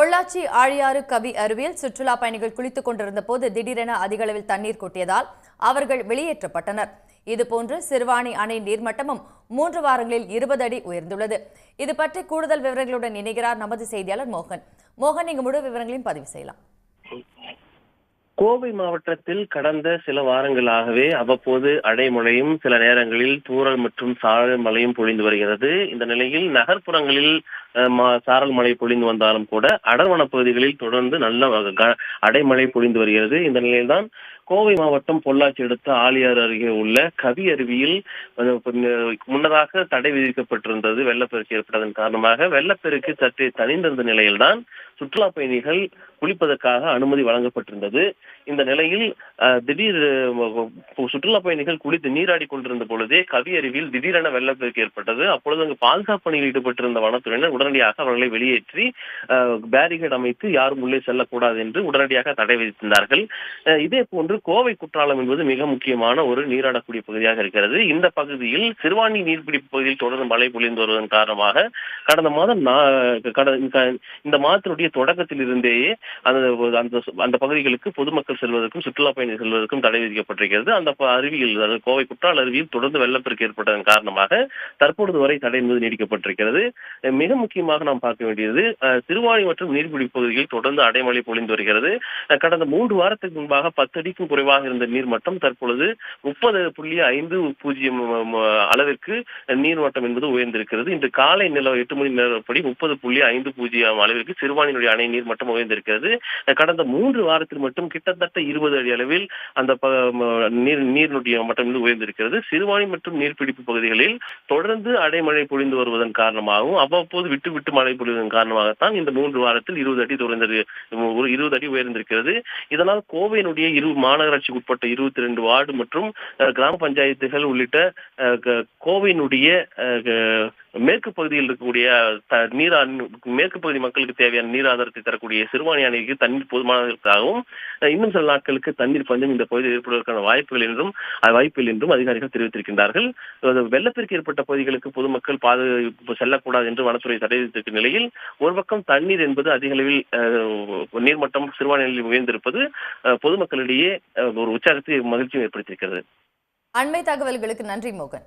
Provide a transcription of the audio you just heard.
பொள்ளாச்சி ஆழியாறு கவி அருவியில் சுற்றுலா பயணிகள் குளித்துக் கொண்டிருந்த போது திடீரென அதிகளவில் தண்ணீர் கொட்டியதால் அவர்கள் வெளியேற்றப்பட்டனர். இதுபோன்று சிறுவாணி அணை நீர்மட்டமும் மூன்று வாரங்களில் இருபது அடி உயர்ந்துள்ளது. இது பற்றி கூடுதல் விவரங்களுடன் இணைகிறார் நமது செய்தியாளர் மோகன். மோகன் நீங்க முழு விவரங்களையும் பதிவு செய்யலாம். கோவை மாவட்டத்தில் கடந்த சில வாரங்களாகவே அவ்வப்போது அடைமழையும் சில நேரங்களில் தூரல் மற்றும் சாரல் மழையும் பொழிந்து வருகிறது. இந்த நிலையில் நகர்ப்புறங்களில் சாரல் மழை பொழிந்து வந்தாலும் கூட அடர்வன பகுதிகளில் தொடர்ந்து நல்ல க- அடைமழை பொழிந்து வருகிறது. இந்த நிலையில்தான் கோவை மாவட்டம் பொள்ளாச்சி அடுத்த ஆலியார் அருகே உள்ள கவி அருவியில் முன்னதாக தடை விதிக்கப்பட்டிருந்தது. வெள்ளப்பெருக்கு ஏற்பட்டதன் காரணமாக வெள்ளப்பெருக்கு சற்றே தணிந்திருந்த நிலையில்தான் சுற்றுலா பயணிகள் குளிப்பதற்காக அனுமதி வழங்கப்பட்டிருந்தது. இந்த நிலையில் திடீர் சுற்றுலா பயணிகள் குளித்து நீராடி கொண்டிருந்த பொழுதே கவி அருவியில் திடீரென வெள்ளப்பெருக்கு ஏற்பட்டது. அப்பொழுது அங்கு பாதுகாப்பு பணியில் ஈடுபட்டிருந்த வனத்துறையினர் உடனடியாக அவர்களை வெளியேற்றி பேரிகேட் அமைத்து யாரும் உள்ளே செல்லக்கூடாது என்று உடனடியாக தடை விதித்திருந்தார்கள். அஹ், இதே போன்று கோவை குற்றாலம் என்பது மிக முக்கியமான ஒரு நீராடக்கூடிய பகுதியாக இருக்கிறது. இந்த பகுதியில் சிறுவாணி நீர்பிடிப்பு பகுதியில் தொடர்ந்து மழை பொழிந்து வருவதன் காரணமாக கடந்த மாதம் இந்த- மாதத்தினுடைய தொடக்கத்தில் இருந்தேயே அந்த அந்த அந்த பகுதிகளுக்கு பொதுமக்கள் செல்வதற்கும் சுற்றுலா பயணிகள் செல்வதற்கும் தடை விதிக்கப்பட்டிருக்கிறது. அந்த அருவியில் அதாவது கோவை குற்றால அருவியில் தொடர்ந்து வெள்ளப்பெருக்கு ஏற்பட்டதன் காரணமாக தற்பொழுது வரை தடை என்பது நீடிக்கப்பட்டிருக்கிறது. மிக முக்கியமாக நாம் பார்க்க வேண்டியது அஹ், சிறுவாணி மற்றும் நீர்பிடிப்பு பகுதியில் தொடர்ந்து அடைமழை பொழிந்து வருகிறது. கடந்த மூன்று வாரத்துக்கு முன்பாக பத்து அடிக்கும் குறைவாக இருந்த நீர் மட்டம் தற்பொழுது முப்பது புள்ளி ஐந்து பூஜ்ஜியம் அளவிற்கு நீர் மட்டம் என்பது உயர்ந்திருக்கிறது. இன்று காலை நில எட்டு மணி நேரப்படி முப்பது புள்ளி ஐந்து பூஜ்ஜியம் அளவிற்கு சிறுவாணியினுடைய அணை நீர் மட்டம் உயர்ந்திருக்கிறது. கடந்த மூன்று வாரத்தில் மட்டும் கிட்டத்தட்ட இருபது அடி அளவில் அந்த நீர் நீரினுடைய மட்டம் வந்து உயர்ந்திருக்கிறது. சிறுவாணி மற்றும் நீர்பிடிப்பு பகுதிகளில் தொடர்ந்து அடைமழை பொழிந்து வருவதன் காரணமாகவும் அவ்வப்போது விட்டு விட்டு மழை பொழிவதன் காரணமாகத்தான் இந்த மூன்று வாரத்தில் இருபது அடி தொடர்ந்து இருபது அடி உயர்ந்திருக்கிறது. இதனால் கோவையினுடைய இரு மாநகராட்சிக்கு உட்பட்ட இருபத்தி ரெண்டு வார்டு மற்றும் கிராம பஞ்சாயத்துகள் உள்ளிட்ட கோவையினுடைய மேற்கு பகுதியில் இருக்கக்கூடிய நீர் மேற்கு பகுதி மக்களுக்கு தேவையான நீர் ஆதாரத்தை தரக்கூடிய சிறுவாணி அணைக்கு தண்ணீர் போதுமானதற்காகவும் இன்னும் சில நாட்களுக்கு தண்ணீர் பஞ்சம் இந்த பகுதியில் ஏற்படுவதற்கான வாய்ப்புகள் என்றும் அஹ், என்றும் அதிகாரிகள் தெரிவித்திருக்கின்றார்கள். வெள்ளத்திற்கு வெள்ளப்பெருக்கு ஏற்பட்ட பகுதிகளுக்கு பொதுமக்கள் பாதுகாப்பு செல்லக்கூடாது என்று வனத்துறை தடை விதித்திருக்கும் நிலையில் ஒரு பக்கம் தண்ணீர் என்பது அதிக அளவில் நீர்மட்டம் சிறுவாணியில் உயர்ந்திருப்பது பொதுமக்களிடையே ஒரு உற்சாகத்தை மகிழ்ச்சியும் ஏற்படுத்தியிருக்கிறது. அண்மை தகவல்களுக்கு நன்றி மோகன்.